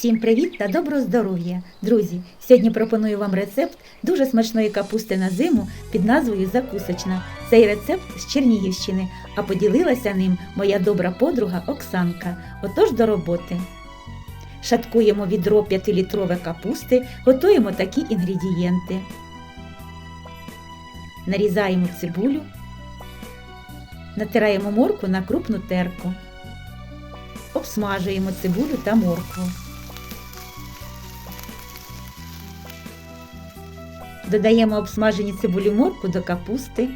Всім привіт та доброго здоров'я! Друзі! Сьогодні пропоную вам рецепт дуже смачної капусти на зиму під назвою Закусочна. Цей рецепт з Чернігівщини, а поділилася ним моя добра подруга Оксанка. Отож до роботи. Шаткуємо відро 5-літрове капусти, готуємо такі інгредієнти. Нарізаємо цибулю, натираємо морку на крупну терку. Обсмажуємо цибулю та моркву. Додаємо обсмажені цибулю морку до капусти.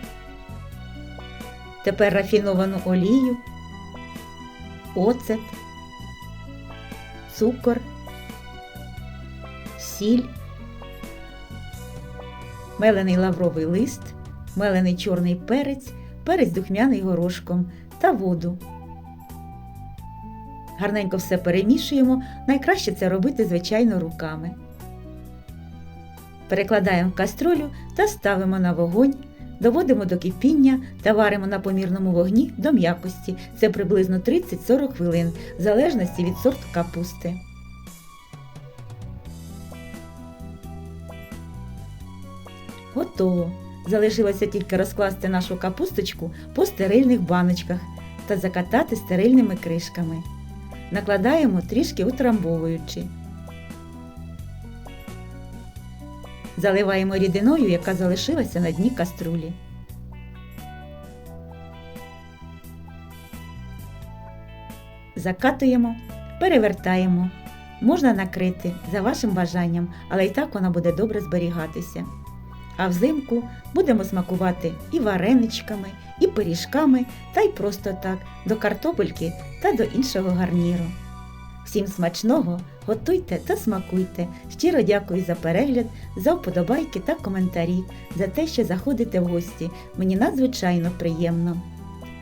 Тепер рафіновану олію, оцет, цукор, сіль, мелений лавровий лист, мелений чорний перець, перець духмяний горошком та воду. Гарненько все перемішуємо. Найкраще це робити, звичайно, руками. Перекладаємо в каструлю та ставимо на вогонь, доводимо до кипіння та варимо на помірному вогні до м'якості. Це приблизно 30-40 хвилин, в залежності від сорту капусти. Готово! Залишилося тільки розкласти нашу капусточку по стерильних баночках та закатати стерильними кришками. Накладаємо трішки утрамбовуючи. Заливаємо рідиною, яка залишилася на дні каструлі. Закатуємо, перевертаємо. Можна накрити за вашим бажанням, але і так вона буде добре зберігатися. А взимку будемо смакувати і вареничками, і пиріжками, та й просто так до картопельки та до іншого гарніру. Всім смачного, готуйте та смакуйте. Щиро дякую за перегляд, за вподобайки та коментарі, за те, що заходите в гості. Мені надзвичайно приємно.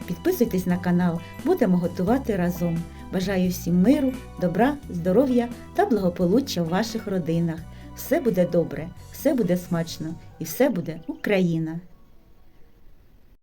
Підписуйтесь на канал, будемо готувати разом. Бажаю всім миру, добра, здоров'я та благополуччя в ваших родинах. Все буде добре, все буде смачно і все буде Україна!